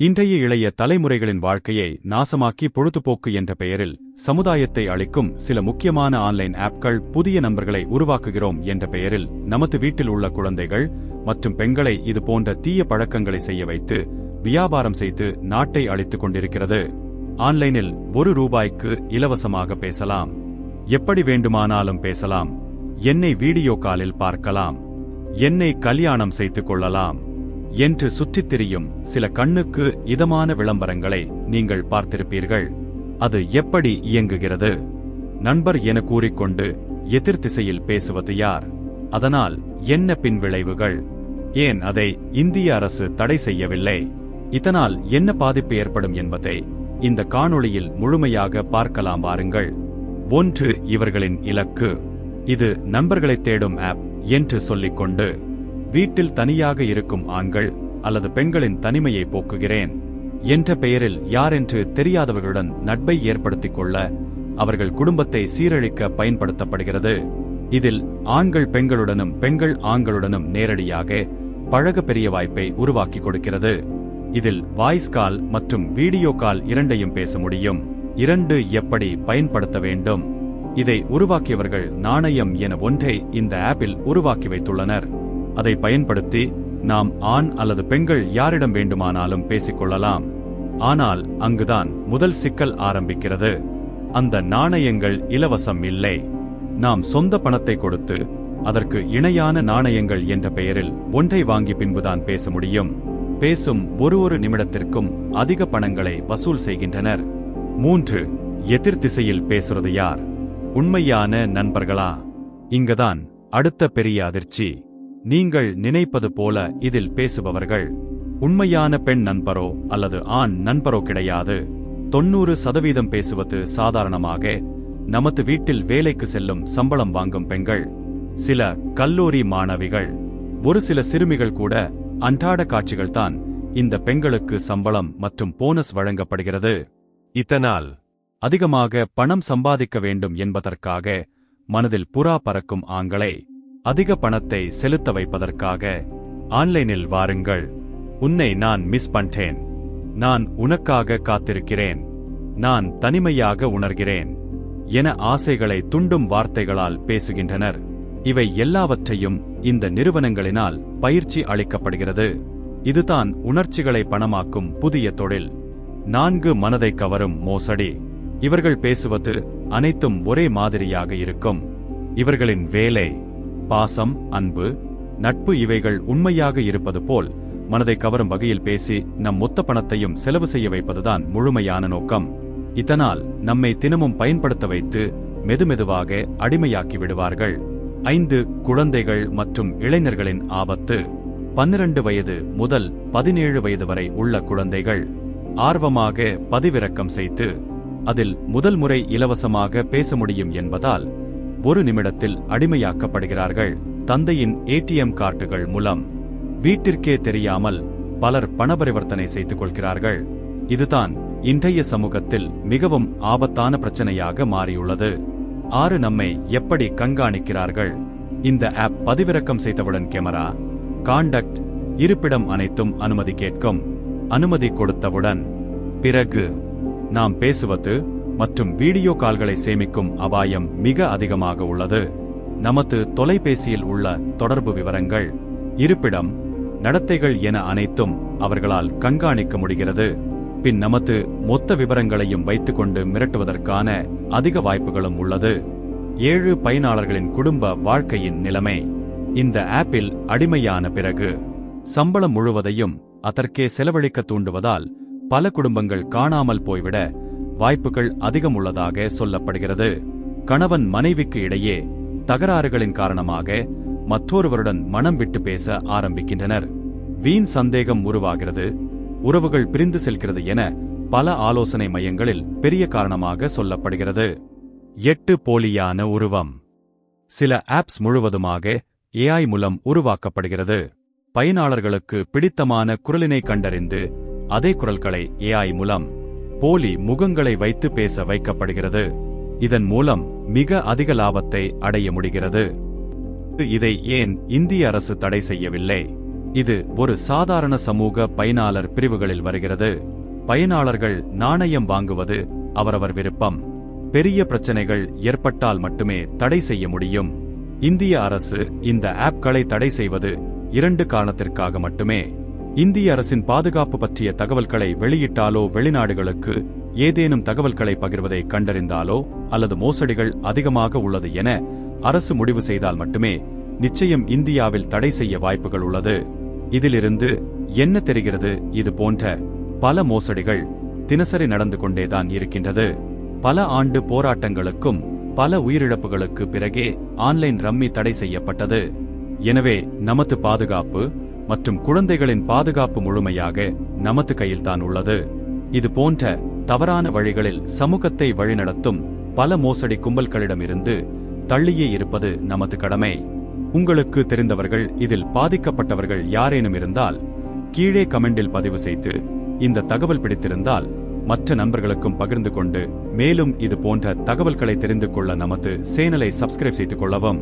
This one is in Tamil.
இன்றைய இளைய தலைமுறைகளின் வாழ்க்கையை நாசமாக்கி பொழுதுபோக்கு என்ற பெயரில் சமுதாயத்தை அளிக்கும் சில முக்கியமான ஆன்லைன் ஆப்கள் புதிய நண்பர்களை உருவாக்குகிறோம் என்ற பெயரில் நமது வீட்டில் உள்ள குழந்தைகள் மற்றும் பெண்களை இது போன்ற தீய பழக்கங்களை செய்ய வைத்து வியாபாரம் செய்து நாட்டை அழித்துக் கொண்டிருக்கிறது. ஆன்லைனில் ஒரு ரூபாய்க்கு இலவசமாக பேசலாம். எப்படி வேண்டுமானாலும் பேசலாம். என்னை வீடியோ காலில் பார்க்கலாம். என்னை கல்யாணம் செய்து கொள்ளலாம். என்று சுற்றித் திரியும் சில கண்ணுக்கு இதமான விளம்பரங்களை நீங்கள் பார்த்திருப்பீர்கள். அது எப்படி இயங்குகிறது? நண்பர் என கூறிக்கொண்டு எதிர் திசையில் பேசுவது யார்? அதனால் என்ன பின்விளைவுகள்? ஏன் அதை இந்திய அரசு தடை செய்யவில்லை? இதனால் என்ன பாதிப்பு ஏற்படும் என்பதை இந்த காணொளியில் முழுமையாக பார்க்கலாம் வாருங்கள். ஒன்று இவர்களின் இலக்கு. இது நண்பர்களை தேடும் ஆப் என்று சொல்லிக்கொண்டு வீட்டில் தனியாக இருக்கும் ஆண்கள் அல்லது பெண்களின் தனிமையை போக்குகிறேன் என்ற பெயரில் யாரென்று தெரியாதவர்களுடன் நட்பை ஏற்படுத்திக் கொள்ள அவர்கள் குடும்பத்தை சீரழிக்க பயன்படுத்தப்படுகிறது. இதில் ஆண்கள் பெண்களுடனும் பெண்கள் ஆண்களுடனும் நேரடியாக பழக பெரிய வாய்ப்பை உருவாக்கி கொடுக்கிறது. இதில் வாய்ஸ் கால் மற்றும் வீடியோ கால் இரண்டையும் பேச முடியும். இரண்டு எப்படி பயன்படுத்த வேண்டும்? இதை உருவாக்கியவர்கள் நாணயம் என ஒன்றை இந்த ஆப்பில் உருவாக்கி வைத்துள்ளனர். அதை பயன்படுத்தி நாம் ஆண் அல்லது பெண்கள் யாரிடம் வேண்டுமானாலும் பேசிக்கொள்ளலாம். ஆனால் அங்குதான் முதல் சிக்கல் ஆரம்பிக்கிறது. அந்த நாணயங்கள் இலவசம் இல்லை. நாம் சொந்த பணத்தை கொடுத்து அதற்கு இணையான நாணயங்கள் என்ற பெயரில் ஒன்றை வாங்கி பின்புதான் பேச முடியும். பேசும் ஒரு ஒரு நிமிடத்திற்கும் அதிக பணங்களை வசூல் செய்கின்றனர். மூன்று எதிர் திசையில் பேசுறது யார்? உண்மையான நண்பர்களா? இங்கதான் அடுத்த பெரிய அதிர்ச்சி. நீங்கள் நினைப்பது போல இதில் பேசுபவர்கள். உண்மையான பெண் நண்பரோ அல்லது ஆண் நண்பரோ கிடையாது. தொன்னூறு சதவீதம் பேசுவது சாதாரணமாக நமது வீட்டில் வேலைக்கு செல்லும் சம்பளம் வாங்கும் பெண்கள். சில கல்லூரி மாணவிகள் ஒரு சில சிறுமிகள் கூட அன்றாட காட்சிகள் தான் இந்த பெண்களுக்கு சம்பளம் மற்றும் போனஸ் வழங்கப்படுகிறது. இதனால் அதிகமாக பணம் சம்பாதிக்க வேண்டும் என்பதற்காக மனதில் புறா பறக்கும் ஆண்களை அதிக பணத்தை செலுத்த வைப்பதற்காக ஆன்லைனில் வாருங்கள். உன்னை நான் மிஸ் பண்றேன். நான் உனக்காக காத்திருக்கிறேன். நான் தனிமையாக உணர்கிறேன். என ஆசைகளை துண்டும் வார்த்தைகளால் பேசுகின்றனர். இவை எல்லாவற்றையும் இந்த நிறுவனங்களினால் பயிற்சி அளிக்கப்படுகிறது. இதுதான் உணர்ச்சிகளை பணமாக்கும் புதிய தொழில். நான்கு மனதை கவரும் மோசடி. இவர்கள் பேசுவது அனைத்தும் ஒரே மாதிரியாக இருக்கும். இவர்களின் வேலை பாசம் அன்பு நட்பு இவைகள் உண்மையாக இருப்பது போல் மனதை கவரும் வகையில் பேசி நம் மொத்த பணத்தையும் செலவு செய்ய வைப்பதுதான் முழுமையான நோக்கம். இதனால் நம்மை தினமும் பயன்படுத்த வைத்து மெதுமெதுவாக அடிமையாக்கி விடுவார்கள். ஐந்து குழந்தைகள் மற்றும் இளைஞர்களின் ஆபத்து. பன்னிரண்டு வயது முதல் பதினேழு வயது வரை உள்ள குழந்தைகள். ஆர்வமாக பதிவிறக்கம் செய்து அதில் முதல் முறை இலவசமாக பேச முடியும் என்பதால் ஒரு நிமிடத்தில் அடிமையாக்கப்படுகிறார்கள். தந்தையின் ஏடிஎம் கார்டுகள் மூலம் வீட்டிற்கே தெரியாமல் பலர் பணபரிவர்த்தனை செய்து கொள்கிறார்கள். இதுதான் இன்றைய சமூகத்தில் மிகவும் ஆபத்தான பிரச்சனையாக மாறியுள்ளது. ஆறு நம்மை எப்படி கண்காணிக்கிறார்கள்? இந்த ஆப் பதிவிறக்கம் செய்தவுடன் கேமரா காண்டக்ட் இருப்பிடம் அனைத்தும் அனுமதி கேட்கும். அனுமதி கொடுத்தவுடன் பிறகு நாம் பேசுவது மற்றும் வீடியோ கால்களை சேமிக்கும் அபாயம் மிக அதிகமாக உள்ளது. நமது தொலைபேசியில் உள்ள தொடர்பு விவரங்கள் இருப்பிடம் நடத்தைகள் என அனைத்தும் அவர்களால் கண்காணிக்க முடிகிறது. பின் நமது மொத்த விவரங்களையும் வைத்துக்கொண்டு மிரட்டுவதற்கான அதிக வாய்ப்புகளும் உள்ளது. ஏழு பயனாளர்களின் குடும்ப வாழ்க்கையின் நிலைமை. இந்த ஆப்பில் அடிமையான பிறகு சம்பளம் முழுவதையும் அதற்கே செலவழிக்க தூண்டுவதால் பல குடும்பங்கள் காணாமல் போய்விட வாய்ப்புகள் அதிகம் உள்ளதாக சொல்லப்படுகிறது. கணவன் மனைவிக்கு இடையே தகராறுகளின் காரணமாக மற்றொருவருடன் மனம் விட்டு பேச ஆரம்பிக்கின்றனர். வீண் சந்தேகம் உருவாகிறது. உறவுகள் பிரிந்து செல்கிறது என பல ஆலோசனை மையங்களில் பெரிய காரணமாக சொல்லப்படுகிறது. எட்டு போலியான உருவம். சில ஆப்ஸ் முழுவதுமாக ஏஐ மூலம் உருவாக்கப்படுகிறது. பயனாளர்களுக்கு பிடித்தமான குரலினை கண்டறிந்து அதே குரல்களை ஏஐ மூலம் போலி முகங்களை வைத்து பேச வைக்கப்படுகிறது. இதன் மூலம் மிக அதிக லாபத்தை அடைய முடிகிறது. இதை ஏன் இந்திய அரசு தடை செய்யவில்லை? இது ஒரு சாதாரண சமூக பயனாளர் பிரிவுகளில் வருகிறது. பயனாளர்கள் நாணயம் வாங்குவது அவரவர் விருப்பம். பெரிய பிரச்சனைகள் ஏற்பட்டால் மட்டுமே தடை செய்ய முடியும். இந்திய அரசு இந்த ஆப்களை தடை செய்வது இரண்டு காரணத்திற்காக மட்டுமே. இந்திய அரசின் பாதுகாப்பு பற்றிய தகவல்களை வெளியிட்டாலோ வெளிநாடுகளுக்கு ஏதேனும் தகவல்களை பகிர்வதை கண்டறிந்தாலோ அல்லது மோசடிகள் அதிகமாக உள்ளது என அரசு முடிவு செய்தால் மட்டுமே நிச்சயம் இந்தியாவில் தடை செய்ய வாய்ப்புகள் உள்ளது. இதிலிருந்து என்ன தெரிகிறது? இது போன்ற பல மோசடிகள் தினசரி நடந்து கொண்டேதான் இருக்கின்றது. பல ஆண்டு போராட்டங்களுக்கும் பல உயிரிழப்புகளுக்கு பிறகே ஆன்லைன் ரம்மி தடை செய்யப்பட்டது. எனவே நமது பாதுகாப்பு மற்றும் குழந்தைகளின் பாதுகாப்பு முழுமையாக நமது கையில்தான் உள்ளது. இது போன்ற தவறான வழிகளில் சமூகத்தை வழிநடத்தும் பல மோசடி கும்பல்களிடமிருந்து தள்ளியே இருப்பது நமது கடமை. உங்களுக்கு தெரிந்தவர்கள் இதில் பாதிக்கப்பட்டவர்கள் யாரேனும் இருந்தால் கீழே கமெண்டில் பதிவு செய்து இந்த தகவல் பிடித்திருந்தால் மற்ற நண்பர்களுக்கும் பகிர்ந்து கொண்டு மேலும் இது போன்ற தகவல்களை தெரிந்து கொள்ள நமது சேனலை சப்ஸ்கிரைப் செய்து கொள்ளவும்.